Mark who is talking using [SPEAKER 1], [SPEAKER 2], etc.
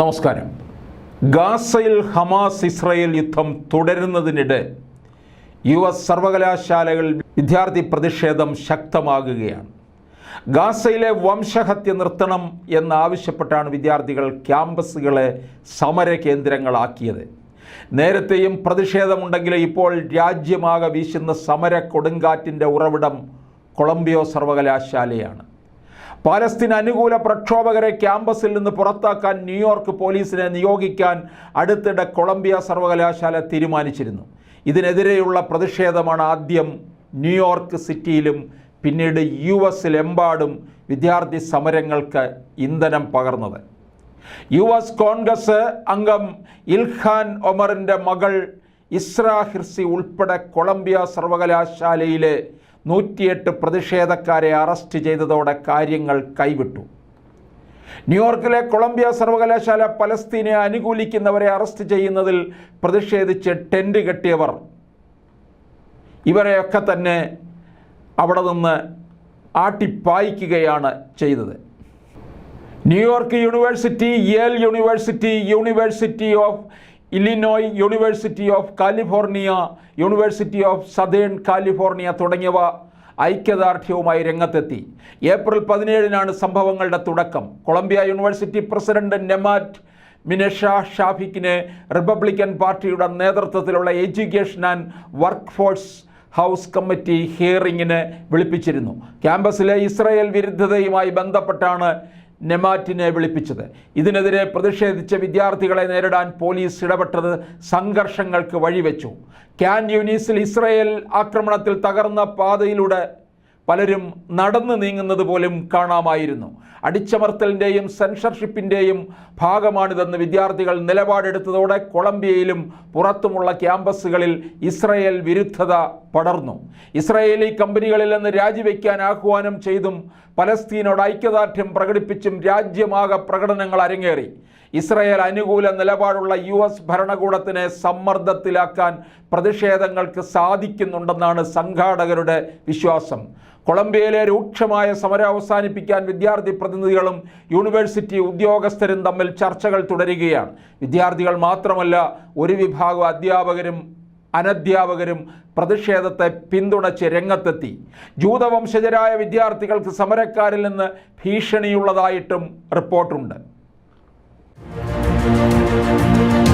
[SPEAKER 1] നമസ്കാരം. ഗാസയിൽ Hamas Israel യുദ്ധം തുടരുന്നതിനിടെ യു എസ് സർവകലാശാലകളിൽ വിദ്യാർത്ഥി പ്രതിഷേധം ശക്തമാകുകയാണ്. ഗാസയിലെ വംശഹത്യ നിർത്തണം എന്നാവശ്യപ്പെട്ടാണ് വിദ്യാർത്ഥികൾ ക്യാമ്പസുകളെ സമര കേന്ദ്രങ്ങളാക്കിയത്. നേരത്തെയും പ്രതിഷേധമുണ്ടെങ്കിലും ഇപ്പോൾ രാജ്യമാകെ വീശുന്ന സമര കൊടുങ്കാറ്റിന്റെ ഉറവിടം കൊളംബിയോ സർവകലാശാലയാണ്. പാലസ്തീൻ അനുകൂല പ്രക്ഷോഭകരെ ക്യാമ്പസിൽ നിന്ന് പുറത്താക്കാൻ ന്യൂയോർക്ക് പോലീസിനെ നിയോഗിക്കാൻ അടുത്തിടെ കൊളംബിയ സർവകലാശാല തീരുമാനിച്ചിരുന്നു. ഇതിനെതിരെയുള്ള പ്രതിഷേധമാണ് ആദ്യം ന്യൂയോർക്ക് സിറ്റിയിലും പിന്നീട് യു എസിലെമ്പാടും വിദ്യാർത്ഥി സമരങ്ങൾക്ക് ഇന്ധനം പകർന്നത്. യു എസ് കോൺഗ്രസ് അംഗം ഇൽഖാൻ ഒമറിന്റെ മകൾ ഇസ്ര ഹിർസി ഉൾപ്പെടെ കൊളംബിയ സർവകലാശാലയിലെ നൂറ്റിയെട്ട് പ്രതിഷേധക്കാരെ അറസ്റ്റ് ചെയ്തതോടെ കാര്യങ്ങൾ കൈവിട്ടു. ന്യൂയോർക്കിലെ കൊളംബിയ സർവകലാശാല പലസ്തീനെ അനുകൂലിക്കുന്നവരെ അറസ്റ്റ് ചെയ്യുന്നതിൽ പ്രതിഷേധിച്ച് ടെന്റ് കെട്ടിയവർ. ഇവരെയൊക്കെ തന്നെ അവിടെ നിന്ന് ആട്ടിപ്പായിക്കുകയാണ് ചെയ്തത്. New York University Yale University University of Illinois University of California University of Southern California തുടങ്ങിയവ ഐക്യദാർഢ്യവുമായി രംഗത്തെത്തി. ഏപ്രിൽ പതിനേഴിനാണ് സംഭവങ്ങളുടെ തുടക്കം. Columbia University president Nemat Minouche ഷാഫിക്കിന് Republican പാർട്ടിയുടെ നേതൃത്വത്തിലുള്ള Education and Workforce House Committee ഹിയറിങ്ങിന് വിളിപ്പിച്ചിരുന്നു. ക്യാമ്പസിലെ ഇസ്രായേൽ വിരുദ്ധതയുമായി ബന്ധപ്പെട്ടാണ് നെമാറ്റിനെ വിളിപ്പിച്ചത്. ഇതിനെതിരെ പ്രതിഷേധിച്ച വിദ്യാർത്ഥികളെ നേരിടാൻ പോലീസ് ഇടപെട്ടത് സംഘർഷങ്ങൾക്ക് വഴിവെച്ചു. ക്യാൻ യൂനീസിൽ ഇസ്രയേൽ ആക്രമണത്തിൽ തകർന്ന പാതയിലൂടെ പലരും നടന്നു നീങ്ങുന്നത് പോലും കാണാമായിരുന്നു. അടിച്ചമർത്തലിന്റെയും സെൻസർഷിപ്പിന്റെയും ഭാഗമാണിതെന്ന് വിദ്യാർത്ഥികൾ നിലപാടെടുത്തതോടെ കൊളംബിയയിലും പുറത്തുമുള്ള ക്യാമ്പസുകളിൽ ഇസ്രയേൽ വിരുദ്ധത പടർന്നു. ഇസ്രയേലി കമ്പനികളിൽ നിന്ന് രാജിവെക്കാൻ ആഹ്വാനം ചെയ്തും പലസ്തീനോട് ഐക്യദാർഢ്യം പ്രകടിപ്പിച്ചും രാജ്യമാകെ പ്രകടനങ്ങൾ അരങ്ങേറി. ഇസ്രയേൽ അനുകൂല നിലപാടുള്ള യു എസ് ഭരണകൂടത്തിനെ സമ്മർദ്ദത്തിലാക്കാൻ പ്രതിഷേധങ്ങൾക്ക് സാധിക്കുന്നുണ്ടെന്നാണ് സംഘാടകരുടെ വിശ്വാസം. കൊളംബിയയിലെ രൂക്ഷമായ സമരം അവസാനിപ്പിക്കാൻ വിദ്യാർത്ഥി പ്രതിനിധികളും യൂണിവേഴ്സിറ്റി ഉദ്യോഗസ്ഥരും തമ്മിൽ ചർച്ചകൾ തുടരുകയാണ്. വിദ്യാർത്ഥികൾ മാത്രമല്ല ഒരു വിഭാഗം അധ്യാപകരും അനധ്യാപകരും പ്രതിഷേധത്തെ പിന്തുണച്ച് രംഗത്തെത്തി. ജൂതവംശജരായ വിദ്യാർത്ഥികൾക്ക് സമരക്കാരിൽ നിന്ന് ഭീഷണിയുള്ളതായിട്ടും റിപ്പോർട്ടുണ്ട്. Música